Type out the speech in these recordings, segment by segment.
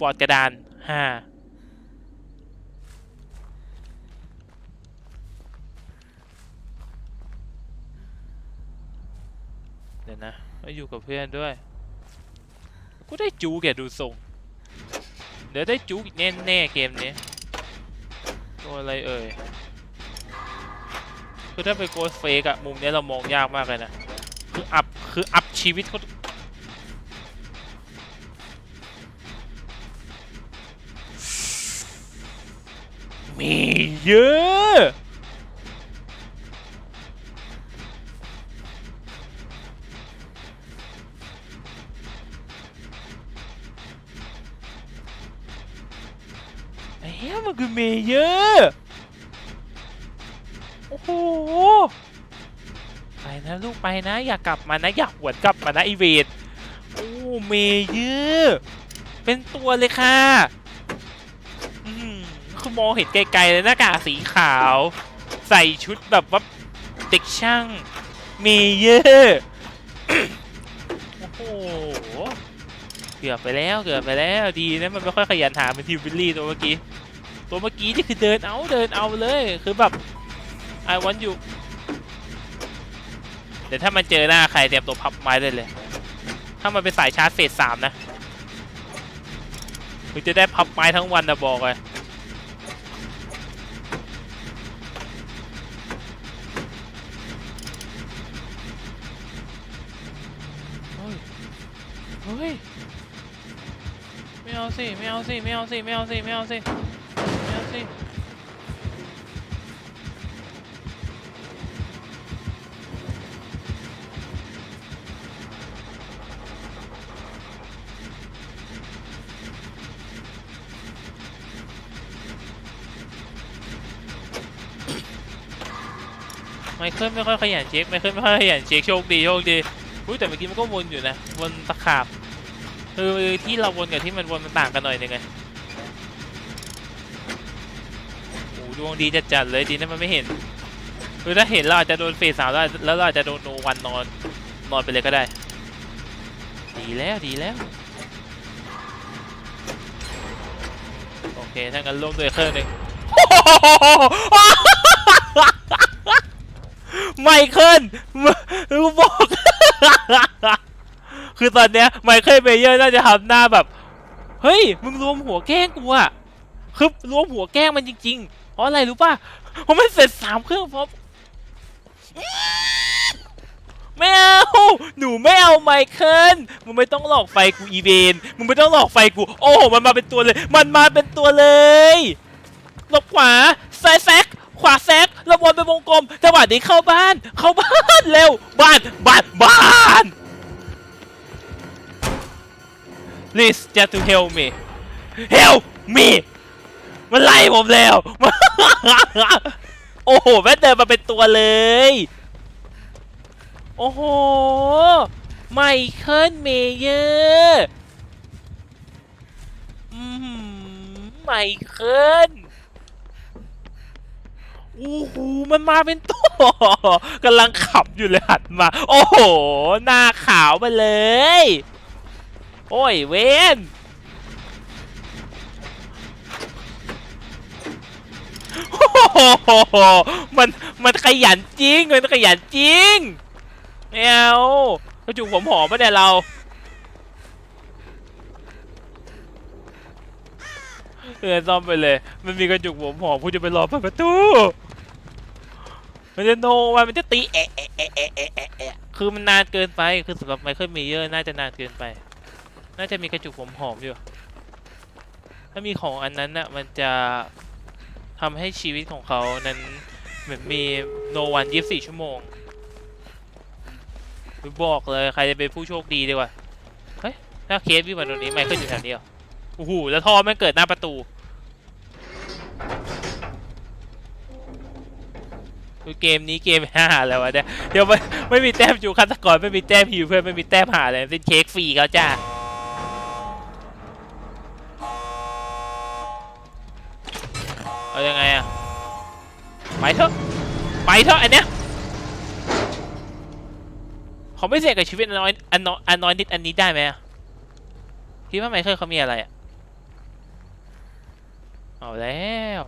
บอร์ดกระดานห้าเดี๋ยวนะมาอยู่กับเพื่อนด้วย กูได้จูแกดูทรง เดี๋ยวได้จูแน่แน่เกมนี้ตัวอะไรเอ่ย คือถ้าไปโกสเฟกอะมุมเนี้ยเรามองยากมากเลยนะ คืออัพคืออัพชีวิตเขา มีเยอะไอ้เหี้ยมันคือเมเยอร์โอ้โหไปนะลูกไปนะ อย่ากลับมานะ อย่าหวนกลับมานะไอเวทโอ้เมเยอร์เป็นตัวเลยค่ะ คือมองเห็นไกลๆเลยหน้ากากสีขาว ใส่ชุดแบบว่าเด็กช่างเมเยอร์โอ้โหเกือบไปแล้วเกือบไปแล้วดีนะมันไม่ค่อยขยันหาเป็นทีมวิลลี่ตัวเมื่อกี้ตัวเมื่อกี้นี่คือเดินเอาเดินเอาเลยคือแบบ I want you เดี๋ยวถ้ามันเจอหน้าใครเตรียมตัวพับไม้ได้เลย ถ้ามันเป็นสายชาร์จเฟสสามนะคือจะได้พับไม้ทั้งวันนะบอกเลยเฮ้ยเฮ้ย ไม่เอาสิ ไม่เอาสิ ไม่เอาสิ ไม่เอาสิ ไม่เอาสิ ไม่เอาสิไม่เคิลไม่ค่อยขยันเช็คไม่เคิลไม่ค่อยขยันเช็คโชคดีโชคดีอุ้ยแต่เมื่อกี้มันก็วนอยู่นะวนตะขาบ คือที่เราวนกับที่มันวนมันต่างกันหน่อยนึงไงโอ้ดวงดีจัดๆเลยดีนะมันไม่เห็นคือถ้าเห็นเราอาจจะโดนเฟสสามแล้วแล้วเราอาจจะโดนโนวันนอนนอนไปเลยก็ได้ ดีแล้วดีแล้ว โอเคถ้างั้นร่วมด้วยเครื่องหนึ่งไมเคิลมึงบอก คือตอนเนี้ยไมเคิลเบเยอร์น่าจะทำหน้าแบบ เฮ้ย มึงรวมหัวแกล้งกูอะคือรวมหัวแกล้งมันจริงๆ เพราะอะไรรู้ป่ะเพราะมันเสร็จสามเครื่องพร้อมไม่เอาหนูไม่เอาไมเคิลมึงไม่ต้องหลอกไฟกูอีเวนมึงไม่ต้องหลอกไฟกู โอ้โหมันมาเป็นตัวเลย มันมาเป็นตัวเลยหลบขวาซ้ายแซกขวาแซกแล้ววนไปวงกลมจังหวะนี้เข้าบ้าน เข้าบ้านเร็วบ้านบ้านบ้าน Please just to help me help me มันไล่ผมแล้ว โอ้โหแม่เดินมาเป็นตัวเลย โอ้โห ไมเคิลเมเยอร์ไมเคิลโอ้โห มันมาเป็นตัวกำลังขับอยู่เลยหันมา โอ้โห หน้าขาวมาเลย โอ้ยเวนมันมันขยันจริงมันขยันจริงไม่เอากระจุกผมหอมปะเนี่ยเรา เออซ่อมไปเลย มันมีกระจุกผมหอมกูจะไปรอเปิดประตู มันจะโนวันมันจะตีแอะแอะแอะแอะแอะแออะคือมันนานเกินไป คือสำหรับไมเคิลเมเยอร์น่าจะนานเกินไป น่าจะมีกระจุกผมหอมอยู่ ถ้ามีของอันนั้นน่ะมันจะทำให้ชีวิตของเขานั้นเหมือนมีโนวันยี่สิบสี่ชั่วโมงบอกเลยใครจะเป็นผู้โชคดีดีกว่าเฮ้ยถ้าเคสวิ่งมาตรงนี้ไมเคิลอยู่แถวนี้เหรอโอ้โหแล้วท่อไม่งเกิดหน้าประตูคือเกมนี้เกมห้าแล้ววะเนี่ยเดี๋ยวไม่ไม่มีแต้มจูฆาตกรไม่มีแต้มฮิวเพื่อนไม่มีแต้มหาเลยเป็นเค้กฟรีเขาจ้า ยังไงอะไปเถอะไปเถอะอันเนี้ยเขาไม่เสี่ยงกับชีวิตอันน้อยอันน้อยอันน้อยนิดอันนี้ได้ไหมอะคิดว่าไมเคิลเขามีอะไรอะเอาแล้ว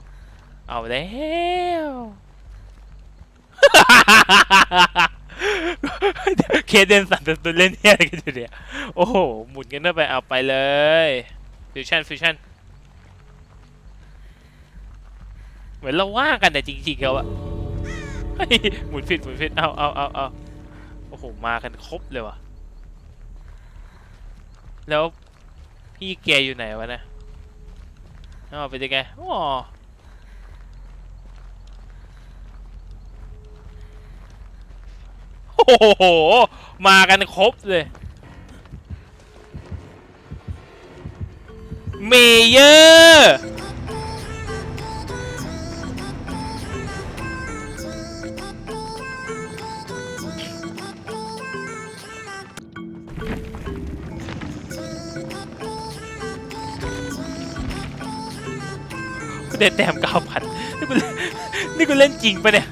เอาแล้วเคเดนสันตัวเล่นเนี่ยอะไรกันอยู่เนี่ยโอ้โหหมุนกันเข้าไปเอาไปเลยฟิวชั่นฟิวชั่น เหมือนเราว่ากันแต่จริงๆแล้วอะหมุนผิดหมุนผิดเอาเอาเอาเอาโอ้โหมากันครบเลยวะแล้วพี่เกอยู่ไหนวะนะอ๋อเป็นยังไงอ๋อโอ้โห มากันครบเลย เมเยอร์ ได้แต้มเก้าพันนี่กูนี่กูเล่นจริงปะเนี่ย